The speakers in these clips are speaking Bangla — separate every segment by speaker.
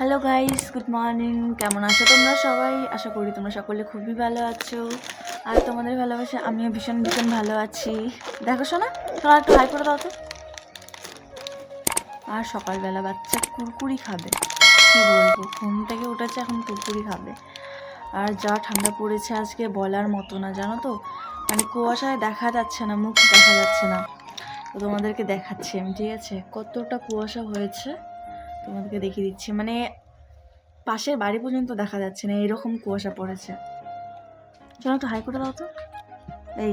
Speaker 1: হ্যালো গাইস গুড মর্নিং কেমন আছো তোমরা সবাই? আশা করি তোমরা সকলে খুবই ভালো আছো। আর তোমাদের ভালোবাসে আমিও ভীষণ ভীষণ ভালো আছি। দেখো, শোনা তোমরা একটু হাই করে দাও তো। আর সকালবেলা বাচ্চা কুরকুরি খাবে। কী বলব, ঘুম থেকে উঠেছে, এখন কুরকুরি খাবে। আর যা ঠান্ডা পড়েছে আজকে বলার মতো না, জানো তো? মানে কুয়াশায় দেখা যাচ্ছে না, মুখ দেখা যাচ্ছে না। তো তোমাদেরকে দেখাচ্ছি আমি, ঠিক আছে? কতটা কুয়াশা হয়েছে। তোমাদেরকে দেখিয়ে দিচ্ছি। মানে পাশের বাড়ি পর্যন্ত দেখা যাচ্ছে না এরকম কুয়াশা পড়েছে। চলো তো হাই করে দাও তো। এই।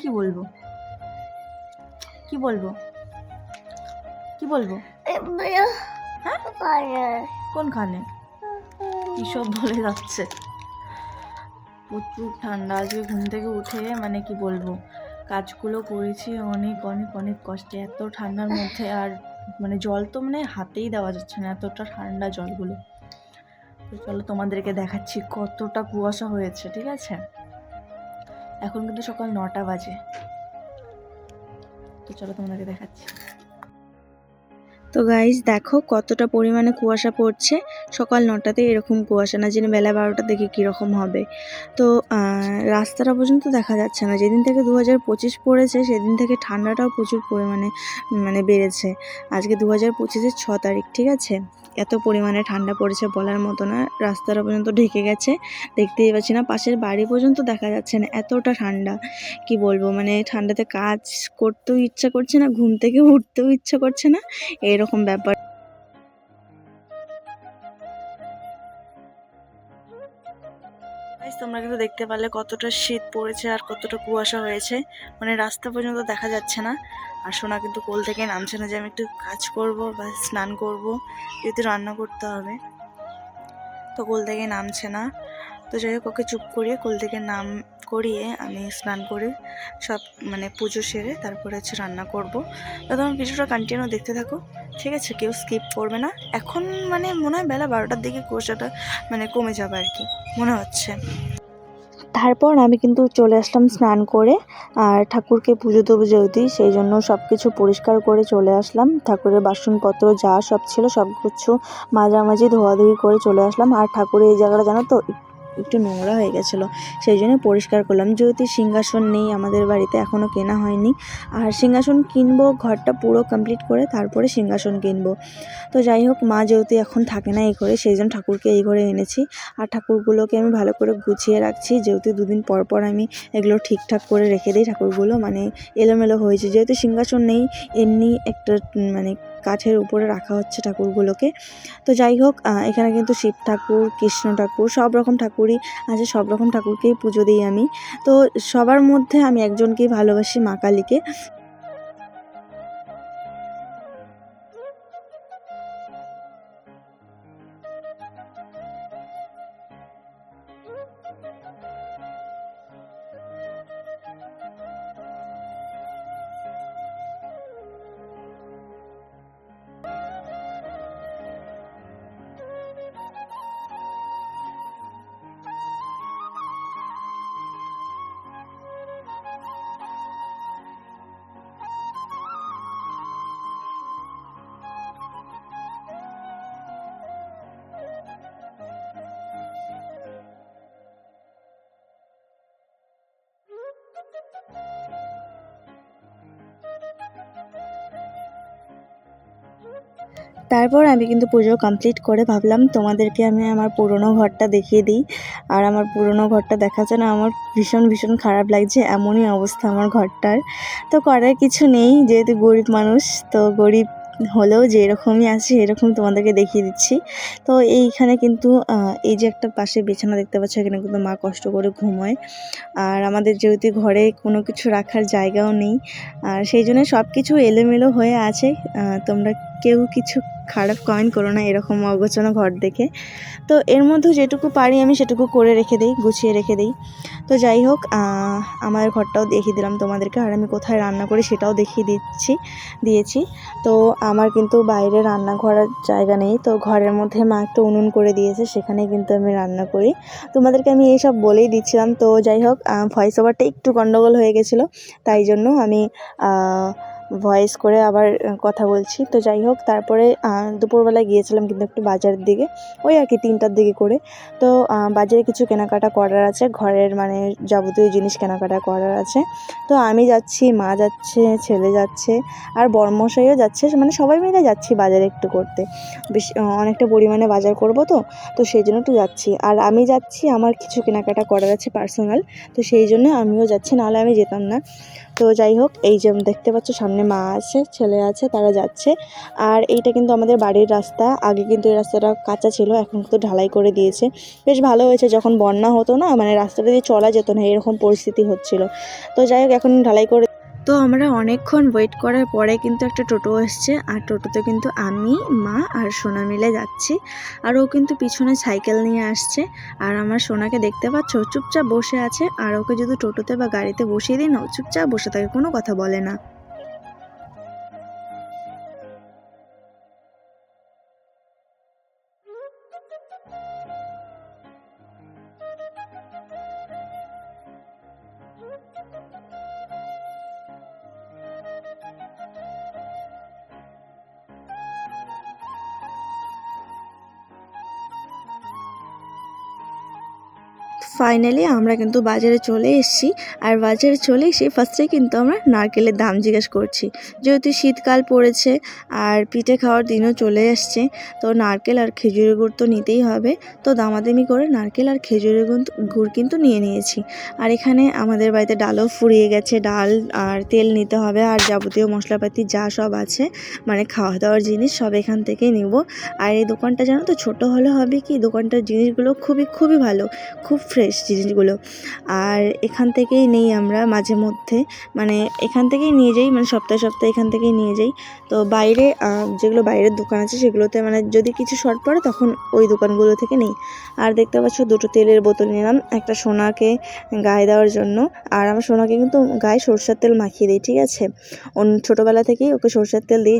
Speaker 1: কি বলব? কি বলব? কি বলব? কোনখানে কি সব বলে যাচ্ছে? প্রচুর ঠান্ডা আজকে ঘুম থেকে উঠে মানে কি বলব? কাজগুলো করেছি অনেক অনেক অনেক কষ্টে এত ঠান্ডার মধ্যে আর মানে জল তো মানে হাতেই দেওয়া যাচ্ছে না, এতটা ঠান্ডা জলগুলো। তো চলো তোমাদেরকে দেখাচ্ছি কতটা কুয়াশা হয়েছে, ঠিক আছে? এখন কিন্তু সকাল নটা বাজে। তো চলো তোমাদেরকে দেখাচ্ছি। তো গাইজ দেখো কতটা পরিমাণে কুয়াশা পড়ছে। সকাল নটাতে এরকম কুয়াশা না জেনে বেলা বারোটা থেকে কীরকম হবে। তো রাস্তাটা পর্যন্ত দেখা যাচ্ছে না। যেদিন থেকে দু হাজার পঁচিশ পড়েছে, সেদিন থেকে ঠান্ডাটাও প্রচুর পরিমাণে মানে বেড়েছে। আজকে দু হাজার পঁচিশের ছ তারিখ, ঠিক আছে? এত পরিমাণে ঠান্ডা পড়েছে বলার মতো না রাস্তাটা পর্যন্ত ঢেকে গেছে, দেখতেই পাচ্ছি না। পাশের বাড়ি পর্যন্ত দেখা যাচ্ছে না, এতটা ঠান্ডা। কি বলব মানে ঠান্ডাতে কাজ করতেও ইচ্ছা করছে না, ঘুম থেকে উঠতেও ইচ্ছা করছে না, এরকম ব্যাপার। তোমরা কিন্তু দেখতে পারলে কতটা শীত পড়েছে আর কতটা কুয়াশা হয়েছে। মানে রাস্তা পর্যন্ত দেখা যাচ্ছে না। আর সোনা কিন্তু কোল থেকে নামছে না যে আমি একটু কাজ করব বা স্নান করব, যেহেতু রান্না করতে হবে। তো কোল থেকে নামছে না। তো যাই হোক, ওকে চুপ করিয়ে কোল থেকে নাম করিয়ে আমি স্নান করে সব মানে পুজো সেরে তারপরে হচ্ছে রান্না করব। তো তোমার ভিডিওটা কন্টিনিউ দেখতে থাকো, ঠিক আছে? কেউ স্কিপ করবে না। এখন মানে মনে হয় বেলা বারোটার দিকে কুয়াশাটা মানে কমে যাবে আর কি, মনে হচ্ছে। তারপর আমি কিন্তু চলে আসলাম স্নান করে, আর ঠাকুরকে পুজো দেবো যেহেতু, সেই জন্য সব কিছু পরিষ্কার করে চলে আসলাম। ঠাকুরের বাসনপত্র যা সব ছিল সব কিছু মাঝামাঝি ধোয়াধুয়ি করে চলে আসলাম। আর ঠাকুরের এই জায়গাটা জানো তো একটু নোংরা হয়ে গেছিল। সেই জন্য পরিষ্কার করলাম। যেহেতু সিংহাসন নেই আমাদের বাড়িতে এখনও কেনা হয়নি। আর সিংহাসন কিনবো, ঘরটা পুরো কমপ্লিট করে তারপরে সিংহাসন কিনবো। তো যাই হোক, মা যেহেতু এখন থাকে না এই ঘরে, সেই জন্য ঠাকুরকে এই ঘরে এনেছি। আর ঠাকুরগুলোকে আমি ভালো করে গুছিয়ে রাখছি। যেহেতু দুদিন পর পর আমি এগুলো ঠিকঠাক করে রেখে দিই ঠাকুরগুলো মানে এলোমেলো হয়েছে। যেহেতু সিংহাসন নেই, এমনি একটা মানে কাঠের উপরে রাখা হচ্ছে ঠাকুরগুলোকে। তো যাই হোক এখানে কিন্তু শিব ঠাকুর, কৃষ্ণ ঠাকুর, সব রকম ঠাকুরই আছে, সব রকম ঠাকুরকেই পুজো দিই আমি। তো সবার মধ্যে আমি একজনকেই ভালোবাসি মা কালীকে। তারপর আমি কিন্তু পুজো কমপ্লিট করে ভাবলাম তোমাদেরকে আমি আমার পুরনো ঘরটা দেখিয়ে দিই। আর আমার পুরনো ঘরটা দেখাচ্ছে না আমার ভীষণ ভীষণ খারাপ লাগছে, এমনই অবস্থা আমার ঘরটার। তো করার কিছু নেই, যেহেতু গরিব মানুষ, তো গরিব হলেও যে এরকমই আছে এরকম তোমাদেরকে দেখিয়ে দিচ্ছি। তো এইখানে কিন্তু এই যে একটা পাশে বিছানা দেখতে পাচ্ছ, এখানে কিন্তু মা কষ্ট করে ঘুমোয়। আর আমাদের যেহেতু ঘরে কোনো কিছু রাখার জায়গাও নেই, আর সেই জন্য সব কিছু এলোমেলো হয়ে আছে। তোমরা কেউ কিছু খারাপ কমেন্ট করো না, এরকম অগোছানো ঘর দেখে। তো এর মধ্যে যেটুকু পারি আমি সেটুকু করে রেখে দিই, গুছিয়ে রেখে দিই। তো যাই হোক আমার ঘরটাও দেখিয়ে দিলাম তোমাদেরকে, আর আমি কোথায় রান্না করি সেটাও দেখিয়ে দিচ্ছি, দিয়েছি। তো আমার কিন্তু বাইরে রান্না করার জায়গা নেই, তো ঘরের মধ্যে মা একটা উনুন করে দিয়েছে সেখানে কিন্তু আমি রান্না করি। তোমাদেরকে আমি এইসব বলেই দিচ্ছিলাম, তো যাই হোক ভয়েস ওভারটা একটু গণ্ডগোল হয়ে গেছিল, তাই জন্য আমি ভয়েস করে আবার কথা বলছি। তো যাই হোক, তারপরে দুপুরবেলায় গিয়েছিলাম কিন্তু একটু বাজারের দিকে, ওই আর কি তিনটার দিকে করে। তো বাজারে কিছু কেনাকাটা করার আছে, ঘরের মানে যাবতীয় জিনিস কেনাকাটা করার আছে। তো আমি যাচ্ছি, মা যাচ্ছে, ছেলে যাচ্ছে, আর বর্মশাইও যাচ্ছে মানে সবাই মিলে যাচ্ছি বাজারে একটু করতে। বেশ অনেকটা পরিমাণে বাজার করব তো তো সেই জন্য একটু যাচ্ছি। আর আমি যাচ্ছি, আমার কিছু কেনাকাটা করার আছে পার্সোনাল তো সেই জন্য আমিও যাচ্ছি, নাহলে আমি যেতাম না। তো যাই হোক, এই যে দেখতে পাচ্ছ সামনে মা আছে, ছেলে আছে, তারা যাচ্ছে। আর এইটা কিন্তু আমাদের বাড়ির রাস্তা। আগে কিন্তু এই রাস্তাটা কাঁচা ছিল, এখন কিন্তু ঢালাই করে দিয়েছে। বেশ ভালো হয়েছে, যখন বন্যা হতো না মানে রাস্তাটা দিয়ে চলা যেত না, এরকম পরিস্থিতি হচ্ছিল। তো যাই হোক, এখন ঢালাই করে তো আমরা অনেকক্ষণ ওয়েট করার পরে কিন্তু একটা টোটো এসছে। আর টোটোতে কিন্তু আমি, মা আর সোনা মিলে যাচ্ছি। আর ও কিন্তু পিছনে সাইকেল নিয়ে আসছে। আর আমার সোনাকে দেখতে পাচ্ছ চুপচাপ বসে আছে। আর ওকে যদি টোটোতে বা গাড়িতে বসিয়ে দিই না, ও চুপচাপ বসে থাকে, কোনো কথা বলে না। ফাইনালি আমরা কিন্তু বাজারে চলে এসেছি। আর বাজারে চলে এসে ফার্স্টে কিন্তু আমরা নারকেলের দাম জিজ্ঞেস করছি। যেহেতু শীতকাল পড়েছে আর পিঠে খাওয়ার দিনও চলে এসছে তো নারকেল আর খেজুরের গুড় তো নিতেই হবে। তো দামাদামি করে নারকেল আর খেজুরের গুড় গুড় কিন্তু নিয়ে নিয়েছি। আর এখানে আমাদের বাড়িতে ডালও ফুরিয়ে গেছে। ডাল আর তেল নিতে হবে আর যাবতীয় মশলাপাতি যা সব আছে মানে খাওয়া দাওয়ার জিনিস সব এখান থেকেই নিব। আর এই দোকানটা জানো তো, ছোটো হলে হবে কি? দোকানটার জিনিসগুলো খুবই খুবই ভালো। খুব ফ্রেশ জিনিসগুলো। আর এখান থেকেই নেই আমরা মাঝে মধ্যে। মানে এখান থেকেই নিয়ে যাই মানে সপ্তাহে সপ্তাহে এখান থেকেই নিয়ে যাই। তো বাইরে যেগুলো বাইরের দোকান আছে সেগুলোতে মানে যদি কিছু শর্ট পড়ে তখন ওই দোকানগুলো থেকে নেই। আর দেখতে পাচ্ছ দুটো তেলের বোতল নিলাম, একটা সোনাকে গায়ে দেওয়ার জন্য। আর আমার সোনাকে কিন্তু গায়ে সরষের তেল মাখিয়ে দিই, ঠিক আছে? ছোটোবেলা থেকেই ওকে সরষের তেল দিই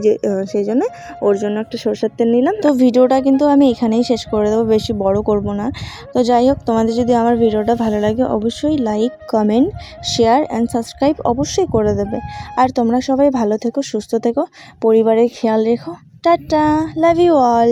Speaker 1: সেই জন্য ওর জন্য একটা সরষের তেল নিলাম। তো ভিডিওটা কিন্তু আমি এখানেই শেষ করে দেবো, বেশি বড় করব না। তো যাই হোক, তোমাদের যদি আমার ভিডিওটা ভালো লাগে অবশ্যই like comment share and subscribe অবশ্যই করে দেবে। আর তোমরা সবাই ভালো থেকো, সুস্থ থেকো, পরিবারের খেয়াল রেখো। Tata love you all